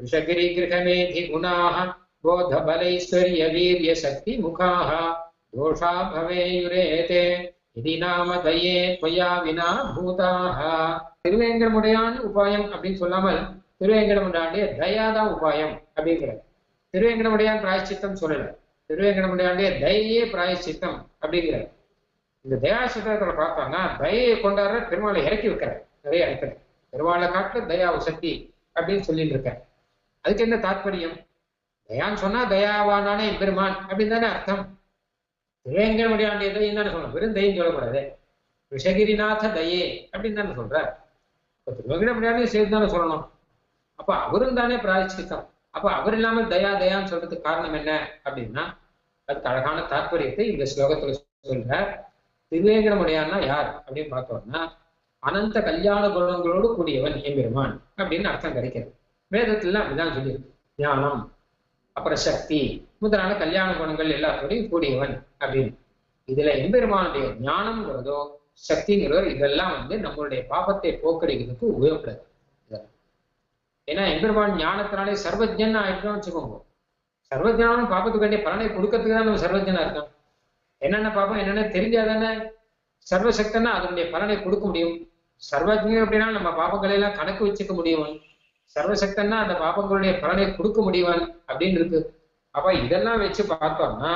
ऋषगिरि गृहमेधि गुणाः बोधबलैश्वर्य वीर्य शक्ति मुखाः दोषा भवेयुरेते इति नाम दये त्वया विना भूताः திருவேங்கடமுடையான் உபாயம் அப்படின்னு சொல்லாமல் திருவேங்கடமுடையாண்டிய தயாதான் உபாயம் அப்படிங்கிறார் திருவேங்கடமுடையான் பிராயச்சித்தம் சொல்லல திருவேங்கடமுடையாண்டிய தயையே பிராயச்சித்தம் அப்படிங்கிறார் இந்த தயாசித்தத்துல பார்த்தோம்னா தயையை கொண்டாடுற பெருமாளை இறக்கி வைக்கிறார் நிறைய இடத்துல பெருமாளை காட்டுல தயா சக்தி அப்படின்னு சொல்லிட்டு இருக்கார் அதுக்கு என்ன தாற்பயம் தயான்னு சொன்னா தயாவானானே பெருமான் அப்படின்னு தானே அர்த்தம். திருவேங்கடமுடியாண்டிய தயம் தானே சொல்லணும். வெறும் தயம் சொல்லக்கூடாது. ரிஷகிரிநாத தயே அப்படின்னு தானே சொல்றார். இப்ப திருவேங்கடமுடியாண்டியும் சேர்த்து தானே சொல்லணும். அப்ப அவரும் தானே பிராயச்சித்தம். அப்ப அவர் இல்லாம தயா தயான்னு சொல்றதுக்கு காரணம் என்ன அப்படின்னா அதுக்கு அழகான தாற்பயத்தை இந்த ஸ்லோகத்துல சொல்ற திருவேங்கடமுடையான்னா யார் அப்படின்னு பார்த்தோம்னா அனந்த கல்யாண குணங்களோடு கூடியவன் எம்பெருமான் அப்படின்னு அர்த்தம் கிடைக்கிறது. வேதத்துல அப்படிதான் சொல்லியிருக்கு. ஞானம் அப்புறம் சக்தி முதலான கல்யாண குணங்கள் எல்லாத்தோடையும் கூடியவன் அப்படின்னு. இதுல எம்பெருமானுடைய ஞானம்ங்கிறதோ சக்திங்கிறதோ இதெல்லாம் வந்து நம்மளுடைய பாபத்தை போக்கடிக்கிறதுக்கு உபயோகப்படுது. ஏன்னா எம்பெருமான் ஞானத்தினாலே சர்வஜன் ஆயிட்டோம்னு வச்சுக்கோங்க. சர்வஜனாலும் பாபத்துக்கு வேண்டிய பலனை கொடுக்கறதுக்கு தான் நம்ம சர்வஜனா இருக்கோம். என்னென்ன பாபம் என்னென்ன தெரிஞ்சாதானே சர்வசக்தன்னா அதனுடைய பலனை கொடுக்க முடியும். சர்வஜன் அப்படின்னா நம்ம பாபங்களை எல்லாம் கணக்கு வச்சுக்க முடியும். சர்வசக்தன்னா அந்த பாபங்களுடைய பலனை கொடுக்க முடியவன் அப்படின்னு இருக்கு. அப்ப இதெல்லாம் வச்சு பார்த்தோம்னா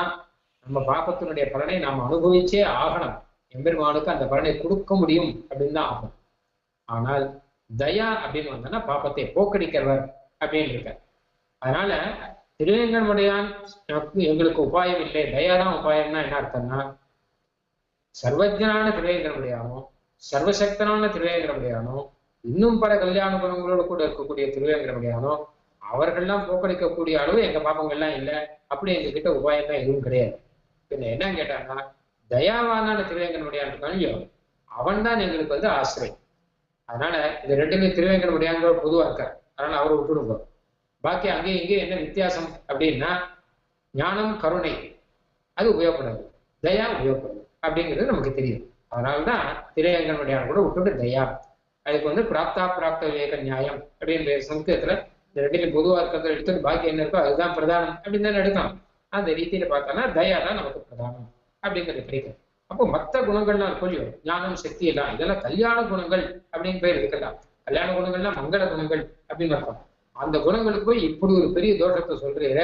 நம்ம பாபத்தினுடைய பலனை நாம் அனுபவிச்சே ஆகணும். எம்பெருமானுக்கு அந்த பலனை கொடுக்க முடியும் அப்படின்னு தான் ஆகும். ஆனால் தயா அப்படின்னு வந்தோம்னா பாப்பத்தை போக்கடிக்கிறவர் அப்படின்னு இருக்க அதனால திருவேங்கடமுடையான் நமக்கு எங்களுக்கு உபாயம் இல்லை. தயா தான் உபாயம்னா என்ன அர்த்தம்னா சர்வஜனான திருவேங்கடமுடையானோ சர்வசக்தனான திருவேங்கடமுடையானோ இன்னும் பல கல்யாண குணங்களோட கூட இருக்கக்கூடிய திருவேங்கடமுடையானோ அவர்கள்லாம் போக்கடிக்கக்கூடிய அளவு எங்க பாப்பங்கள்லாம் இல்லை. அப்படி எங்க கிட்ட உபாயம் தான் எதுவும் கிடையாது. பின்ன என்ன கேட்டாங்கன்னா தயாவானான திருவேங்கடமுடையான் இருக்கானோ அவன் தான் எங்களுக்கு வந்து ஆசிரியம் அதனால இந்த ரெண்டுமே திருவேங்கடமுடியாங்கிற பொதுவா இருக்கார். அதனால அவரை விட்டுடுங்க. பாக்கி அங்கேயும் இங்கேயும் என்ன வித்தியாசம் அப்படின்னா ஞானம் கருணை அது உபயோகப்படாது. தயா உபயோகப்படாது. அப்படிங்கிறது நமக்கு தெரியும். அதனால்தான் திரையங்கனுடைய கூட விட்டுட்டு தயா. அதுக்கு வந்து பிராப்தா பிராப்த விவேக நியாயம் அப்படின்ற சங்கத்துல இந்த ரெண்டுலையும் பொதுவா இருக்கிறத எடுத்து பாக்கி என்ன இருக்கோ அதுதான் பிரதானம் அப்படின்னு தானே எடுக்கலாம். அந்த ரீதியில பார்த்தோம்னா தயா தான் நமக்கு பிரதானம் அப்படிங்கிறது கிடைக்கும். அப்போ மற்ற குணங்கள்லாம் இருக்கும் இல்லையோ ஞானம் சக்தி எல்லாம் இதெல்லாம் கல்யாண குணங்கள் அப்படின்னு பேர் இருக்கலாம் கல்யாண குணங்கள்லாம் மங்கள குணங்கள் அப்படின்னு இருக்கும் அந்த குணங்களுக்கு போய் இப்படி ஒரு பெரிய தோஷத்தை சொல்றீங்க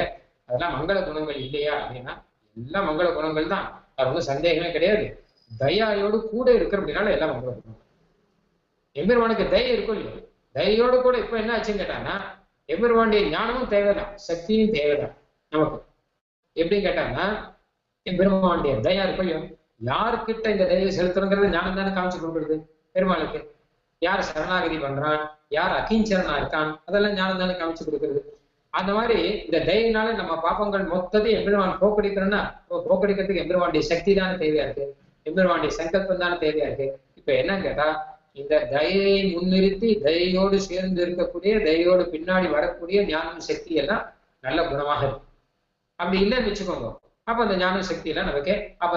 அதெல்லாம் மங்கள குணங்கள் இல்லையா அப்படின்னா எல்லாம் மங்கள குணங்கள் தான். அது ஒன்றும் சந்தேகமே கிடையாது. தயாயோடு கூட இருக்கிறதுனால எல்லாம் மங்கள குணம் எம்பெருமானுக்கு தயை இருக்கும் இல்லையோ? தயையோடு கூட இப்ப என்ன ஆச்சுன்னு கேட்டாங்கன்னா எம்பெருமானுடைய ஞானமும் தேவைதான் சக்தியும் தேவைதான் நமக்கு. எப்படின்னு கேட்டாங்கன்னா எம்பெருமானுடைய தயா இருக்கும் யார்கிட்ட யாருக்கிட்ட இந்த தயை செலுத்துறங்கிறது ஞானம் தானே காமிச்சு கொடுக்குறது பெருமாளுக்கு. யார் சரணாகதி பண்றான்? யார் அகிஞ்சரனா இருக்கான்? அதெல்லாம் ஞானம் தானே காமிச்சு கொடுக்குறது. அந்த மாதிரி இந்த தயவினால நம்ம பாப்பங்கள் மொத்தத்தையும் எம்பெருமான் போக்கடிக்கிறோம்னா போக்கடிக்கிறதுக்கு எம்பெருமானுடைய சக்தி தானே தேவையா இருக்கு? எம்பெருமானுடைய சங்கல்பம் தானே தேவையா இருக்கு? இப்ப என்னன்னு கேட்டா இந்த தயையை முன்னிறுத்தி தயையோடு சேர்ந்து இருக்கக்கூடிய தயையோடு பின்னாடி வரக்கூடிய ஞானம் சக்தி எல்லாம் நல்ல குணமாக இருக்கு அப்படி இல்லைன்னு வச்சுக்கோங்க. அப்ப அந்த ஞான சக்தி எல்லாம் நமக்கு அப்ப